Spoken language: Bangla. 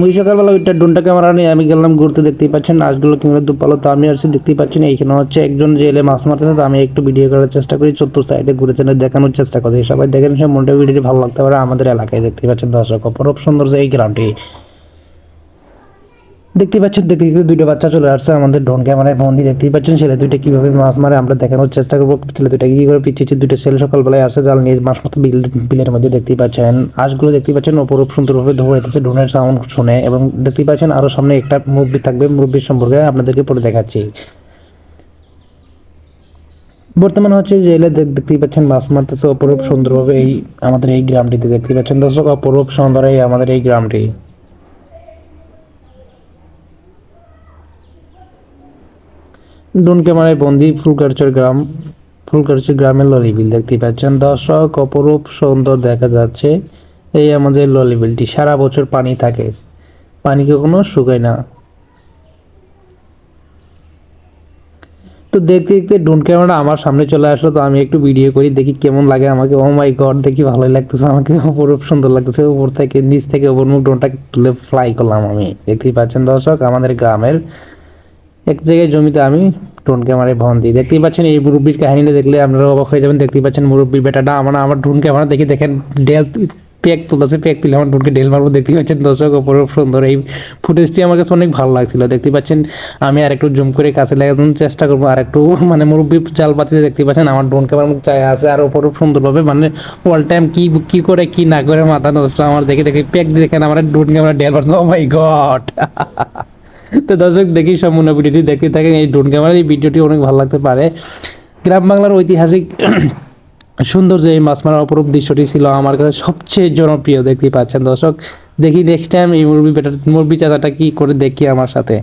মুই সকালবেলা ওইটা ডোনটা ক্যামেরা নিয়ে আমি গেলাম, ঘুরতে দেখতেই পাচ্ছেন। মাছগুলো কিংবা দুপালো তো আমি আসছি দেখতেই না এইখানে হচ্ছে একজন জেলে মাছ মারতেছে, তো আমি একটু ভিডিও করার চেষ্টা করি, চতুর সাইডে ঘুরে চেনে দেখানোর চেষ্টা করি। সবাই দেখেন, সে মনটা ভিডিওটি ভালো লাগতে পারে আমাদের এলাকায়, দেখতেই পাচ্ছেন দর্শক। অপরূপ সুন্দর যে এই গ্রামটি। দেখতে পাচ্ছেন দেখতে দেখতে দুইটা বাচ্চা চলে আসছে আমাদের ড্রোন ক্যামেরায় বন্দি দেখতেই পাচ্ছেন, ছেলে দুইটা কীভাবে মাছ মারে আমরা দেখানোর চেষ্টা করব। ছেলে দুইটা কি করে পিছিয়ে দুইটা ছেলে সকালবেলায় আসছে জাল নিয়ে মাছ মারতে বিল, বিলের মধ্যে দেখতেই পাচ্ছেন, আঁশগুলো দেখতেই পাচ্ছেন অপরূপ সুন্দরভাবে ধরেছে ড্রোনের সাউন্ড শুনে, এবং দেখতেই পাচ্ছেন আরও সামনে একটা মুভি থাকবে মুভির সম্পর্কে আপনাদেরকে পরে দেখাচ্ছি। বর্তমানে হচ্ছে জেলে দেখ- দেখতেই পাচ্ছেন মাছ মারতেছে, অপরূপ সুন্দরভাবে এই আমাদের এই গ্রামটিতে দেখতেই পাচ্ছেন। দর্শক, অপরূপ সুন্দর এই আমাদের এই গ্রামটি। ডোন ক্যামেরায় বন্দি ফুলকারচর গ্রাম, ফুলকারচর গ্রামের ললিবিল দেখতেই পাচ্ছেন। দর্শক, অপরূপ সুন্দর দেখা যাচ্ছে এই আমাদের ললিবিলটি সারা বছর পানি থাকে, পানি কখনো শুকায় না। তো দেখতে দেখতে ড্রোন ক্যামেরা আমার সামনে চলে আসলো, তো আমি একটু ভিডিও করি, দেখি কেমন লাগে আমাকে। ও মাই গড দেখি ভালোই লাগতেছে আমাকে, অপরূপ সুন্দর লাগতেছে। উপর থেকে, নিচ থেকে ওপর মুখ ড্রোনটাকে তুলে ফ্লাই করলাম আমি। দেখতেই পাচ্ছেন দর্শক, আমাদের গ্রামের এক জায়গায় জমিতে আমি ড্রোন ক্যামেরায় ভন দিই। দেখতেই পাচ্ছেন এই মুরব্বীর কাহিনীটা দেখলে আপনারা অবাক হয়ে যাবেন। দেখতেই পাচ্ছেন মুরব্বীর বেটাটা আমার আমার ড্রোন ক্যামেরা দেখে দেখেন ডেল প্যাক তুলতেছে প্যাক তুলে আমার ড্রোনকে ডেল মারবো। দেখতেই পাচ্ছেন দর্শক ওপরে সুন্দর। এই ফুটেজটি আমার কাছে অনেক ভালো লাগছিল। দেখতেই পাচ্ছেন আমি আর একটু জুম করে কাছে লাগানোর চেষ্টা করব। আর একটু মানে মুরব্বী জাল পাতিতে দেখতে পাচ্ছেন আমার ড্রোন ক্যামেরা মুখ চায় আছে আর ওপরে সুন্দরভাবে মানে অল টাইম কি কি করে, কি না করে মাথা নষ্ট। আমার দেখে দেখে দিয়ে দেখেন আমার ড্রোন ক্যামেরা ডেল মারছে। ও মাই গড তো দর্শক, দেখি সম্পূর্ণ ভিডিওটি দেখতে থাকেন। এই ড্রোন ক্যামেরার এই ভিডিওটি অনেক ভালো লাগতে পারে। গ্রাম বাংলার ঐতিহাসিক সুন্দর যে এই মাছ মারার অপরূপ দৃশ্যটি ছিল আমার কাছে সবচেয়ে জনপ্রিয়, দেখতে পাচ্ছেন দর্শক। দেখি নেক্সট টাইম এই মুরবি বেটা মুরবি চাচাটা কি করে দেখি আমার সাথে।